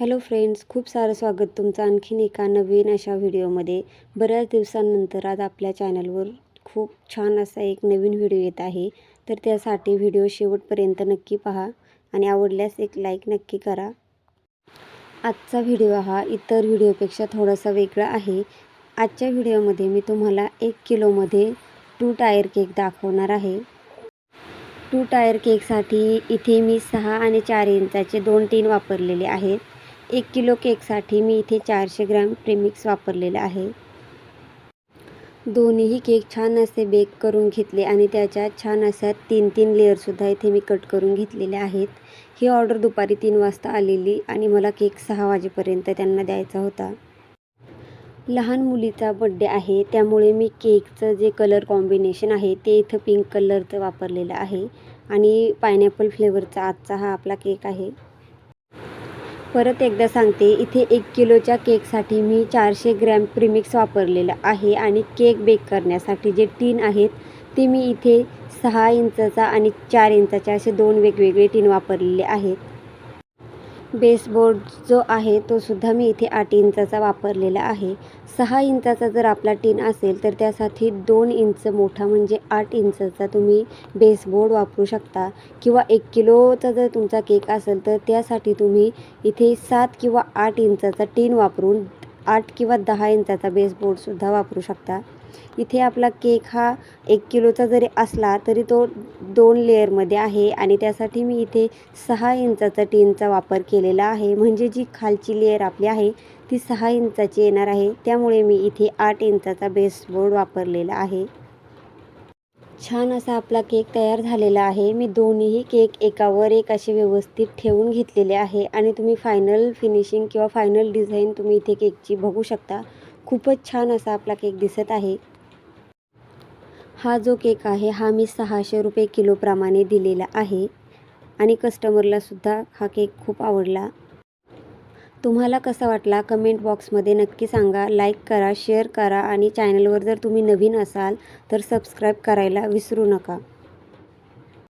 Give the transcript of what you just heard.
Hello friends खूप सारं स्वागत तुमचं आणखीन एका नवीन अशा व्हिडिओमध्ये. बऱ्याच दिवसांनंतर आज आपल्या चॅनलवर खूप छान असा एक नवीन व्हिडिओ येत आहे. तर त्यासाठी व्हिडिओ शेवटपर्यंत नक्की पहा आणि आवडल्यास एक लाईक नक्की करा. आजचा व्हिडिओ हा इतर व्हिडिओपेक्षा थोडासा वेगळा आहे. आजच्या व्हिडिओमध्ये मी तुम्हाला एक किलोमध्ये टू टायर केक दाखवणार आहे. टू टायर केकसाठी इथे मी सहा आणि चार इंचाचे दोन टीन वापरलेले आहेत. एक किलो केकसाठी मी इथे चारशे ग्रॅम प्रेमिक्स वापरलेलं आहे. दोन्हीही केक छान असे बेक करून घेतले आणि त्याच्यात छान अशा तीन तीन लेअरसुद्धा इथे मी कट करून घेतलेले आहेत. ही ऑर्डर दुपारी तीन वाजता आलेली आणि मला केक सहा वाजेपर्यंत त्यांना द्यायचा होता. लहान मुलीचा बड्डे आहे त्यामुळे मी केकचं जे कलर कॉम्बिनेशन आहे ते इथं पिंक कलरचं वापरलेलं आहे. आणि पायनॅपल फ्लेवरचा आजचा हा आपला केक आहे. परत एकदा सांगते इथे एक किलोच्या केकसाठी मी चारशे ग्रॅम प्रीमिक्स वापरलेलं आहे आणि केक बेक करण्यासाठी जे टीन आहेत ते मी इथे सहा इंचाचा आणि चार इंचाचे असे दोन वेगवेगळे टीन वापरलेले आहेत. बेसबोर्ड जो आहे तो सुद्धा मी इथे आठ इंचाचा वापरलेला आहे. सहा इंचाचा जर आपला टीन असेल तर त्यासाठी दोन इंच मोठा म्हणजे आठ इंचाचा तुम्ही बेसबोर्ड वापरू शकता. किंवा एक किलोचा जर तुमचा केक असेल तर त्यासाठी तुम्ही इथे सात किंवा आठ इंचाचा टीन वापरून आठ किंवा दहा इंचाचा बेसबोर्डसुद्धा वापरू शकता. इथे आपला केक हा एक किलोचा जरी असला तरी तो दोन लेअरमध्ये आहे आणि त्यासाठी मी इथे सहा इंचाचा टीनचा वापर केलेला आहे. म्हणजे जी खालची लेअर आपली आहे ती सहा इंचाची येणार आहे. त्यामुळे मी इथे आठ इंचाचा बेसबोर्ड वापरलेला आहे. छान असा आपला केक तयार झालेला आहे. मी दोन्हीही केक एकावर एक असे व्यवस्थित ठेवून घेतलेले आहे आणि तुम्ही फायनल फिनिशिंग किंवा फायनल डिझाईन तुम्ही इथे केकची बघू शकता. खूपच छान असा आपला केक दिसत आहे. हा जो केक आहे हा मी सहाशे रुपये किलोप्रमाणे दिलेला आहे आणि कस्टमरलासुद्धा हा केक खूप आवडला. तुम्हाला कसा वाटला कमेंट बॉक्समध्ये नक्की सांगा. लाईक करा शेअर करा आणि चॅनलवर जर तुम्ही नवीन असाल तर सबस्क्राईब करायला विसरू नका.